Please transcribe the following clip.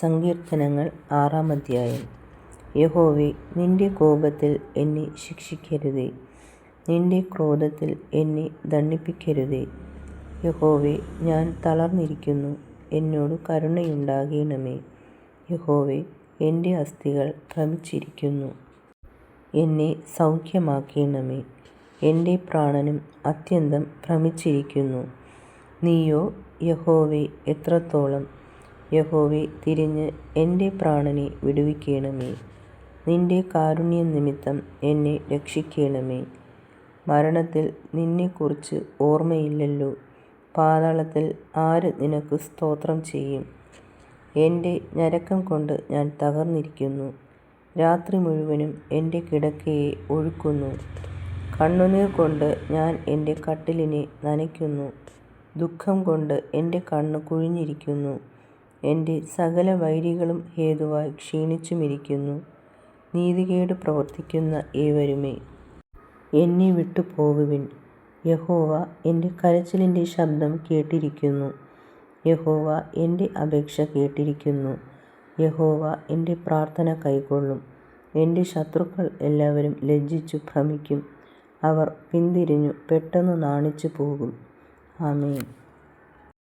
സങ്കീർത്തനങ്ങൾ ആറാം അധ്യായം. യഹോവേ നിന്റെ കോപത്തിൽ എന്നെ ശിക്ഷിക്കരുതേ. നിന്റെ ക്രോധത്തിൽ എന്നെ ദണ്ഡിപ്പിക്കരുതേ. യഹോവെ ഞാൻ തളർന്നിരിക്കുന്നു. എന്നോട് കരുണയുണ്ടാകണമേ. യഹോവെ എന്റെ അസ്ഥികൾ ഭ്രമിച്ചിരിക്കുന്നു. എന്നെ സൗഖ്യമാക്കണമേ. എന്റെ പ്രാണനും അത്യന്തം ഭ്രമിച്ചിരിക്കുന്നു. നീയോ യഹോവെ എത്രത്തോളം യഹോവേ തിരിഞ്ഞ് എന്റെ പ്രാണനെ വിടുവിക്കണമേ. നിന്റെ കാരുണ്യം നിമിത്തം എന്നെ രക്ഷിക്കണമേ. മരണത്തിൽ നിന്നെക്കുറിച്ച് ഓർമ്മയില്ലല്ലോ. പാതാളത്തിൽ ആര് നിനക്ക് സ്തോത്രം ചെയ്യും? എന്റെ ഞരക്കം കൊണ്ട് ഞാൻ തകർന്നിരിക്കുന്നു. രാത്രി മുഴുവനും എന്റെ കിടക്കയെ ഒഴുക്കുന്നു. കണ്ണുനീർ കൊണ്ട് ഞാൻ എന്റെ കട്ടിലിനെ നനയ്ക്കുന്നു. ദുഃഖം കൊണ്ട് എന്റെ കണ്ണ് കുഴിഞ്ഞിരിക്കുന്നു. എന്റെ സകല വൈരികളും ഹേതുവായി ക്ഷീണിച്ചുമിരിക്കുന്നു. നീതികേട് പ്രവർത്തിക്കുന്ന ഏവരുമേ. എന്നെ വിട്ടു പോകുവിൻ യഹോവ എന്റെ കരച്ചിലിന്റെ ശബ്ദം കേട്ടിരിക്കുന്നു. യഹോവ എന്റെ അപേക്ഷ കേട്ടിരിക്കുന്നു. യഹോവ എന്റെ പ്രാർത്ഥന കൈക്കൊള്ളും. എന്റെ ശത്രുക്കൾ എല്ലാവരും ലജ്ജിച്ചു ഭ്രമിക്കും. അവർ പിന്തിരിഞ്ഞു പെട്ടെന്ന് നാണിച്ചു പോകും ആമേൻ.